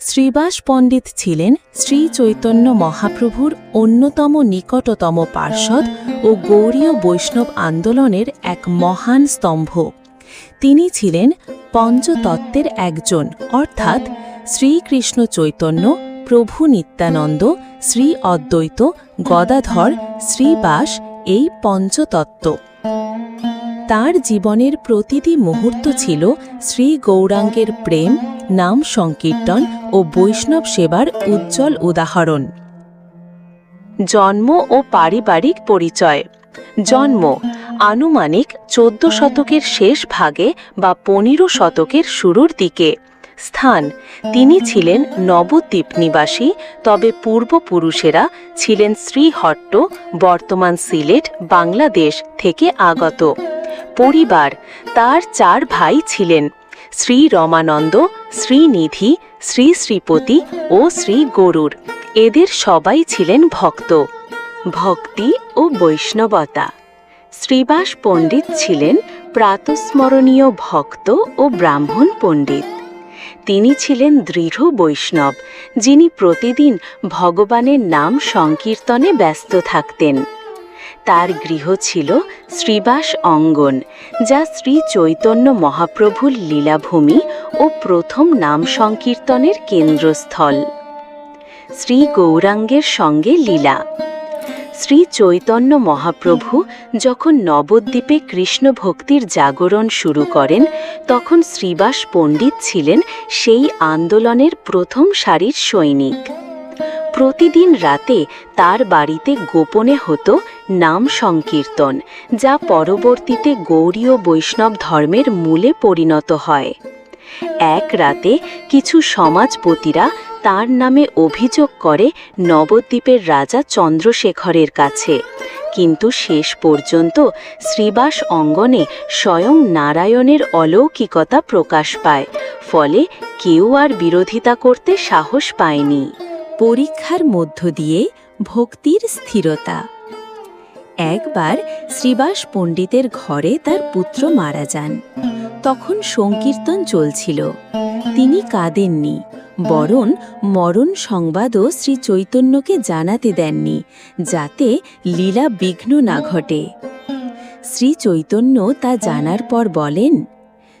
শ্রীবাস পণ্ডিত ছিলেন শ্রী চৈতন্য মহাপ্রভুর অন্যতম নিকটতম পার্ষদ ও গৌরীয় বৈষ্ণব আন্দোলনের এক মহান স্তম্ভ। তিনি ছিলেন পঞ্চতত্ত্বের একজন, অর্থাৎ শ্রীকৃষ্ণ চৈতন্য, প্রভু নিত্যানন্দ, শ্রী অদ্বৈত, গদাধর, শ্রীবাস এই পঞ্চতত্ত্ব। তার জীবনের প্রতিটি মুহূর্ত ছিল শ্রী গৌরাঙ্গের প্রেম নাম সংকীর্তন ও বৈষ্ণব সেবার উজ্জ্বল উদাহরণ। জন্ম ও পারিবারিক পরিচয়। জন্ম, আনুমানিক চোদ্দ শতকের শেষ ভাগে বা পনেরো শতকের শুরুর দিকে। স্থান, তিনি ছিলেন নবদ্বীপ নিবাসী তবে পূর্বপুরুষেরা ছিলেন শ্রীহট্ট, বর্তমান সিলেট, বাংলাদেশ থেকে আগত। পরিবার, তার চার ভাই ছিলেন। শ্রী রমানন্দ শ্রীনিধি শ্রী শ্রীপতি ও শ্রী গরুর এদের সবাই ছিলেন ভক্ত। ভক্তি ও বৈষ্ণবতা। শ্রীবাস পণ্ডিত ছিলেন প্রাতস্মরণীয় ভক্ত ও ব্রাহ্মণ পণ্ডিত। তিনি ছিলেন দৃঢ় বৈষ্ণব, যিনি প্রতিদিন ভগবানের নাম সংকীর্তনে ব্যস্ত থাকতেন। তার গৃহ ছিল শ্রীবাস অঙ্গন, যা শ্রী চৈতন্য মহাপ্রভুর লীলাভূমি ও প্রথম নাম সংকীর্তনের কেন্দ্রস্থল। শ্রী গৌরাঙ্গের সঙ্গে লীলা। শ্রী চৈতন্য মহাপ্রভু যখন নবদ্বীপে কৃষ্ণ ভক্তির জাগরণ শুরু করেন, তখন শ্রীবাস পণ্ডিত ছিলেন সেই আন্দোলনের প্রথম সারির সৈনিক। প্রতিদিন রাতে তার বাড়িতে গোপনে হতো নাম সংকীর্তন, যা পরবর্তীতে গৌরীয় বৈষ্ণব ধর্মের মূলে পরিণত হয়। এক রাতে কিছু সমাজপতিরা তার নামে অভিযোগ করে নবদ্বীপের রাজা চন্দ্রশেখরের কাছে। কিন্তু শেষ পর্যন্ত শ্রীবাস অঙ্গনে স্বয়ং নারায়ণের অলৌকিকতা প্রকাশ পায়, ফলে কেউ আর বিরোধিতা করতে সাহস পায়নি। পরীক্ষার মধ্য দিয়ে ভক্তির স্থিরতা একবার শ্রীবাস পণ্ডিতের ঘরে তার পুত্র মারা যান। তখন সংকীর্তন চলছিল। তিনি কাঁদেননি, বরং মরণ সংবাদও শ্রী চৈতন্যকে জানাতে দেননি, যাতে লীলা বিঘ্ন না ঘটে। শ্রী চৈতন্য তা জানার পর বলেন,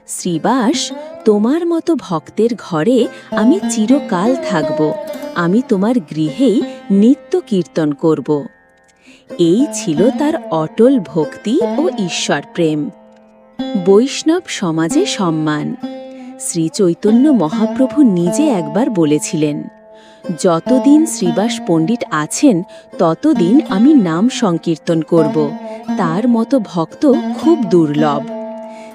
শ্রীবাস, তোমার মতো ভক্তের ঘরে আমি চিরকাল থাকব। আমি তোমার গৃহেই নিত্য কীর্তন করব। এই ছিল তার অটল ভক্তি ও ঈশ্বর প্রেম। বৈষ্ণব সমাজে সম্মান। শ্রী চৈতন্য মহাপ্রভু নিজে একবার বলেছিলেন, যতদিন শ্রীবাস পণ্ডিত আছেন, ততদিন আমি নাম সংকীর্তন করব। তার মতো ভক্ত খুব দুর্লভ।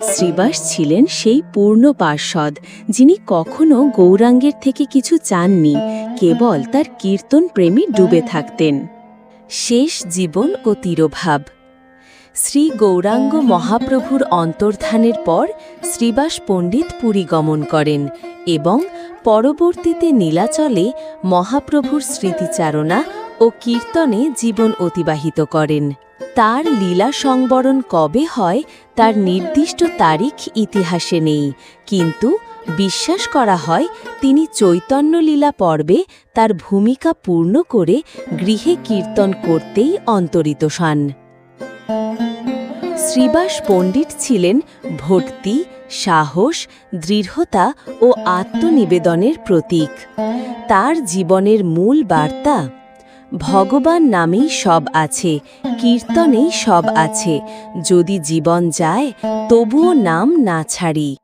শ্রীবাস ছিলেন সেই পূর্ণ পার্ষদ, যিনি কখনো গৌরাঙ্গের থেকে কিছু চাননি, কেবল তার কীর্তন প্রেমে ডুবে থাকতেন। শেষ জীবন ও তিরোভাব। শ্রী গৌরাঙ্গ মহাপ্রভুর অন্তর্ধানের পর শ্রীবাস পণ্ডিত পুরী গমন করেন এবং পরবর্তীতে নীলাচলে মহাপ্রভুর স্মৃতিচারণা ও কীর্তনে জীবন অতিবাহিত করেন। তার লীলা সংবরণ কবে হয় তার নির্দিষ্ট তারিখ ইতিহাসে নেই। কিন্তু বিশ্বাস করা হয় তিনি চৈতন্য লীলা পর্বে তার ভূমিকা পূর্ণ করে গৃহে কীর্তন করতেই অন্তরিত সান শ্রীবাস পণ্ডিত ছিলেন ভক্তি, সাহস, দৃঢ়তা ও আত্মনিবেদনের প্রতীক। তার জীবনের মূল বার্তা ভগবান নামেই সব আছে কীর্তনেই সব আছে। যদি জীবন যায় তবুও নাম না ছাড়ি।